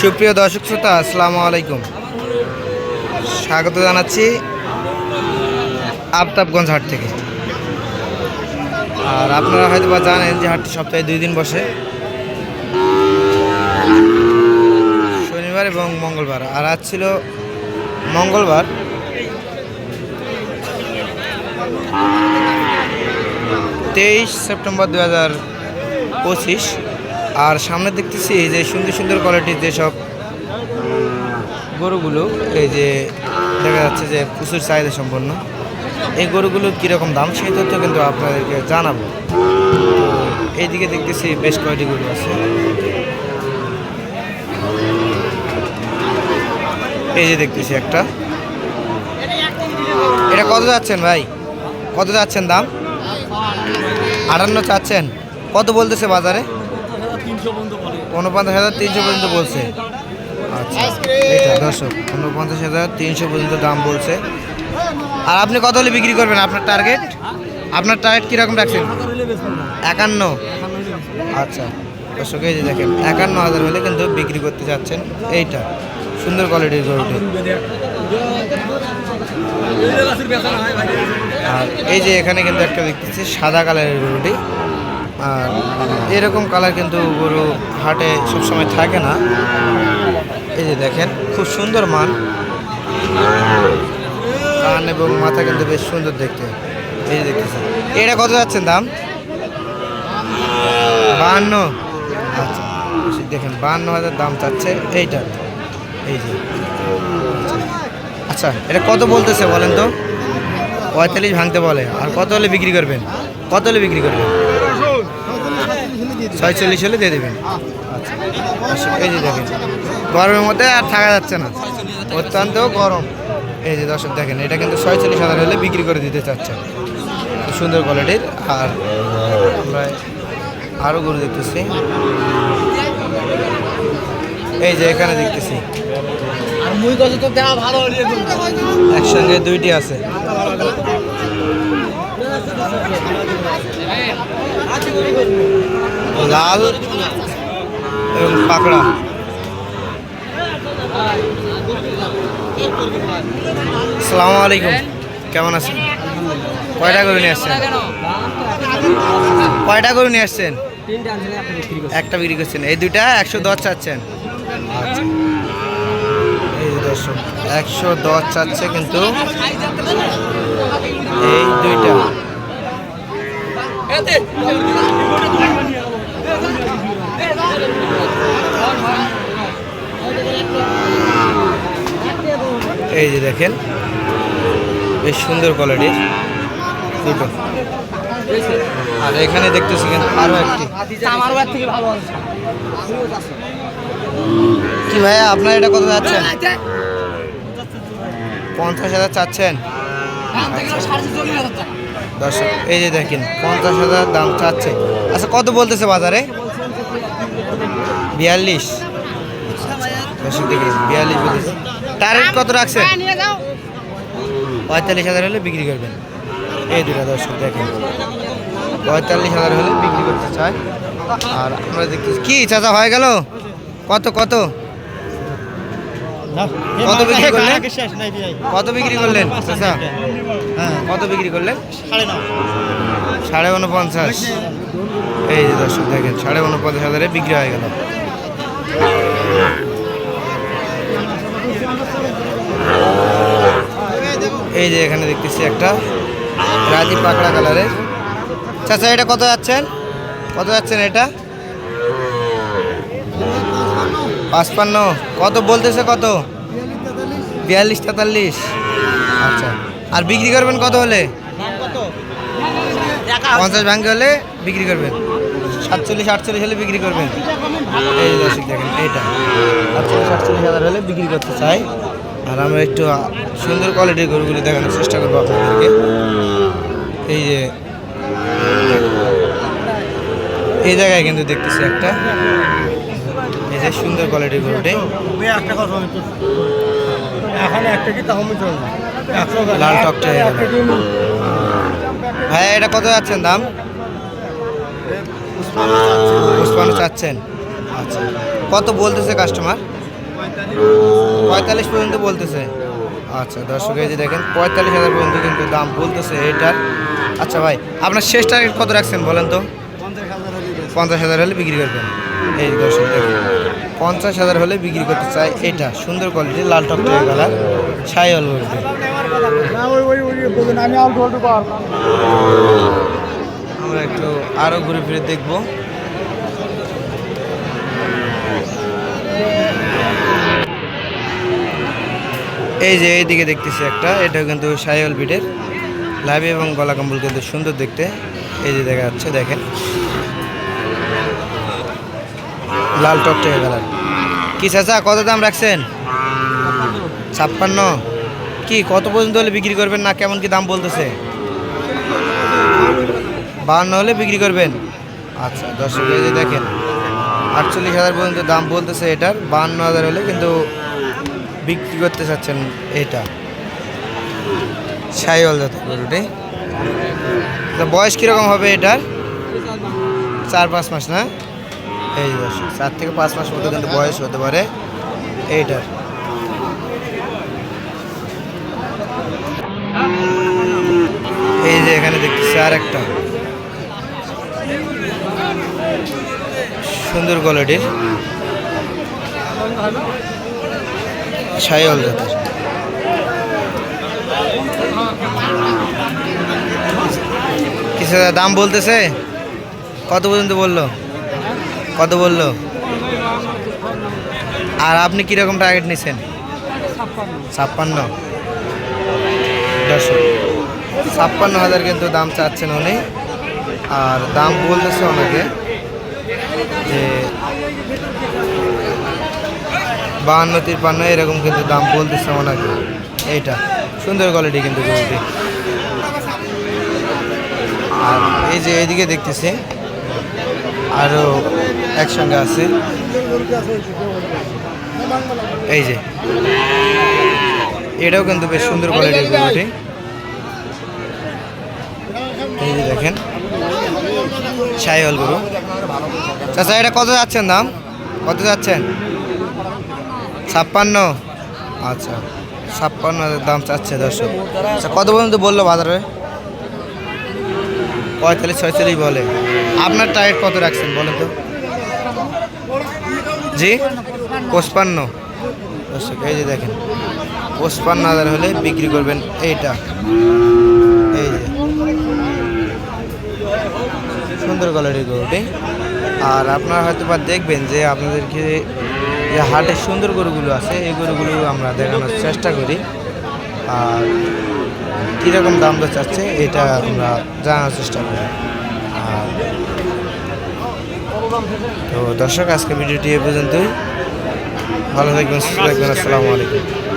সুপ্রিয় দর্শক শ্রোতা, আসসালামু আলাইকুম। স্বাগত জানাচ্ছি আফতাবগঞ্জ হাট থেকে। আর আপনারা হয়তো বা জানেন যে হাটটি সপ্তাহে দুই দিন বসে। শনিবার এবং মঙ্গলবার। আর আজ ছিল মঙ্গলবার। তেইশ সেপ্টেম্বর দু হাজার পঁচিশ। আর সামনে দেখতেছি এই যে সুন্দর সুন্দর কোয়ালিটির যেসব গরুগুলো, এই যে দেখা যাচ্ছে যে প্রচুর চাহিদা সম্পন্ন, এই গরুগুলো কীরকম দাম সেই তথ্য কিন্তু আপনাদেরকে জানাব। এইদিকে দেখতেছি বেশ কয়টি গরু আছে। এই যে দেখতেছি একটা। এটা কত যাচ্ছেন ভাই? কত যাচ্ছেন দাম? আটান্ন চাচ্ছেন। কত বলতেছে বাজারে? উনপঞ্চাশ হাজার তিনশো পর্যন্ত বলছে। আচ্ছা এটা দর্শক উনপঞ্চাশ হাজার তিনশো পর্যন্ত দাম বলছে। আর আপনি কত হলে বিক্রি করবেন আপনার টার্গেট আপনার টার্গেট কীরকম রাখছেন? একান্ন আচ্ছা দর্শক এই যে দেখেন একান্ন হাজার হলে কিন্তু বিক্রি করতে চাচ্ছেন। এইটা সুন্দর কোয়ালিটির গরুটি আর এই যে এখানে কিন্তু একটা দেখতেছি সাদা কালারের গরুটি। আর এরকম কালার কিন্তু গরু হাটে সবসময় থাকে না। এই যে দেখেন, খুব সুন্দর মান। কান এবং মাথা কিন্তু বেশ সুন্দর দেখতে। এই যে দেখতেছি এটা কত যাচ্ছেন দাম? বাহান্ন। আচ্ছা দেখেন, বাহান্ন হাজার দাম চাচ্ছে এইটা। এই যে। আচ্ছা এটা কত বলতেছে বলেন তো? পঁয়তাল্লিশ ভাঙতে বলে। আর কত হলে বিক্রি করবেন? কত হলে বিক্রি করবেন? ছয়চল্লিশ হলে দিয়ে দেবেন। আচ্ছা আচ্ছা, এই যে দেখেন গরমের মধ্যে আর থাকা যাচ্ছে না। অত্যন্ত গরম। এই যে দর্শক দেখেন এটা কিন্তু ছয়চল্লিশ হাজার হলে বিক্রি করে দিতে চাচ্ছে সুন্দর কোয়ালিটির আর আমরা আরও গরু দেখতেছি। এই যে এখানে দেখতেছি। একসঙ্গে দুইটি আছে। লাল এবং পাকড়া। সালামু আলাইকুম। কেমন আছেন? কয়টা গরু নিয়ে আসছেন? কয়টা গরু নিয়ে আসছেন? একটা বিক্রি করছেন। এই দুইটা একশো দশ চাচ্ছেন। একশো দশ চাচ্ছে কিন্তু এই দুইটা। এই যে দেখেন, বেশ সুন্দর কোয়ালিটির দুটো। আর এখানে দেখতেছি কিন্তু আরও একটি। কি ভাইয়া, আপনার এটা কত যাচ্ছেন পঞ্চাশ হাজার চাচ্ছেন। দর্শক এই যে দেখেন পঞ্চাশ হাজার দাম চাচ্ছে। আচ্ছা কত বলতেছে বাজারে? বিয়াল্লিশ। দর্শক দেখি বিয়াল্লিশ বলতেছে। টার্গেট কত রাখছেন পঁয়তাল্লিশ হাজার হলে বিক্রি করবেন। এই দুটা দর্শক দেখেন। পঁয়তাল্লিশ হাজার হলে বিক্রি করতে চায়। আর আমরা দেখতেছি কি চাচা হয়ে গেল? কত কত? কত বিক্রি করলেন? কত বিক্রি করলেন? চাচা? কত বিক্রি করলেন? সাড়ে উনপঞ্চাশ এই যে দর্শক দেখেন সাড়ে উনপঞ্চাশ হাজারে বিক্রি হয়ে গেল। এই যে এখানে দেখতেছি একটা রাজি পাকড়া কালারের। চাচা এটা কত যাচ্ছেন? কত যাচ্ছেন এটা? পাঁচপান্ন। কত বলতেছে কত? বিয়াল্লিশ তেতাল্লিশ। আচ্ছা। আর বিক্রি করবেন কত হলে? পঞ্চাশ ভাঙ্গে হলে বিক্রি করবেন। সাতচল্লিশ, আটচল্লিশ হলে বিক্রি করবেন। এই দেখেন, এইটা। আটচল্লিশ আটচল্লিশ হাজার হলে বিক্রি করতে চাই। আর আমরা একটু সুন্দর কোয়ালিটির গরুগুলি দেখানোর চেষ্টা করব আপনাদেরকে। এই যে, এই জায়গায় কিন্তু দেখতেছি একটা। এই যে সুন্দর কোয়ালিটির গরুটি একটা কথা এখন একটা কি তাহলে চলবে লাল টকটা ভাইয়া এটা কত যাচ্ছেন দাম? পুষ্পান্ন চাচ্ছেন। আচ্ছা। কত বলতেছে কাস্টমার পঁয়তাল্লিশ পর্যন্ত বলতেছে। আচ্ছা দর্শক এই যে দেখেন পঁয়তাল্লিশ হাজার পর্যন্ত কিন্তু দাম বলতেছে এটার। আচ্ছা ভাই আপনার শেষ টার্গেট কত রাখছেন বলেন তো? পঞ্চাশ হাজার হলে বিক্রি করবেন। এই দর্শক দেখুন। পঞ্চাশ হাজার হলে বিক্রি করতে চাই এটা। সুন্দর কোয়ালিটি লাল টকটকে কালার ছাই অল আমরা একটু আরও ঘুরে ফিরে দেখব। এই যে এইদিকে দেখতেছি একটা এটা কিন্তু সাইল বিটের লাইভ এবং গলা কম্বল কিন্তু সুন্দর দেখতে। এই যে দেখা যাচ্ছে, দেখেন। লাল টকটকে কালার। কি চাচা, কত দাম রাখছেন? ছাপ্পান্ন। কি, কত পর্যন্ত হলে বিক্রি করবেন না কেমন কি দাম বলতেছে? বাহান্ন হলে বিক্রি করবেন? আচ্ছা দর্শক যে দেখেন, আটচল্লিশ হাজার পর্যন্ত দাম বলতেছে এটার, বাহান্ন হাজার হলে কিন্তু বিক্রি করতে চাচ্ছেন এটা। সাইওয়াল জাতের গরুটি। বয়স কীরকম হবে এটার? চার পাঁচ মাস, না? এই দর্শক চার থেকে পাঁচ মাস মতো কিন্তু বয়স হতে পারে এইটার। এই যে এখানে দেখতেছি আর একটা। সুন্দর কোয়ালিটির সাইল জাতের। কিছু দাম বলতেছে? কত পর্যন্ত বলল? কত বলল? আর আপনি কীরকম টার্গেট নিছেন? ছাপ্পান্ন। দর্শক, ছাপ্পান্ন হাজার কিন্তু দাম চাচ্ছেন উনি। আর দাম বলতেছে ওনাকে যে বাহান্ন, তিপ্পান্ন, এরকম কিন্তু দাম বলতেছে ওনাকে। এইটা, সুন্দর কোয়ালিটি কিন্তু গরুটি। আর এই যে এইদিকে দেখতেছি আরও একসঙ্গে আছে। এই যে। এটাও কিন্তু বেশ সুন্দর কোয়ালিটির গরুটি এই যে দেখেন। সাইহল গরু। চাচা, এটা কত যাচ্ছেন দাম? কত যাচ্ছেন? ছাপ্পান্ন। আচ্ছা ছাপ্পান্ন দাম চাচ্ছে দর্শক। আচ্ছা কত পর্যন্ত বলল বাজারে? পঁয়তাল্লিশ, ছয়চল্লিশ বলে। আপনার টাইট কত রাখছেন বলেন তো? জি? দর্শক, এই যে দেখেন, পঁচপান্ন হাজার হলে বিক্রি করবেন এইটা। এই যে। সুন্দর কোয়ালিটির গরুটি আর আপনারা হয়তো বা দেখবেন যে আপনাদেরকে যে হাটে সুন্দর গরুগুলো আছে, এই গরুগুলো আমরা দেখানোর চেষ্টা করি। আর কীরকম দাম দর চাচ্ছে, এটা আমরা জানার চেষ্টা করি। তো দর্শক আজকে ভিডিওটি এ পর্যন্তই। ভালো থাকবেন সুস্থ থাকবেন। আসসালামু আলাইকুম।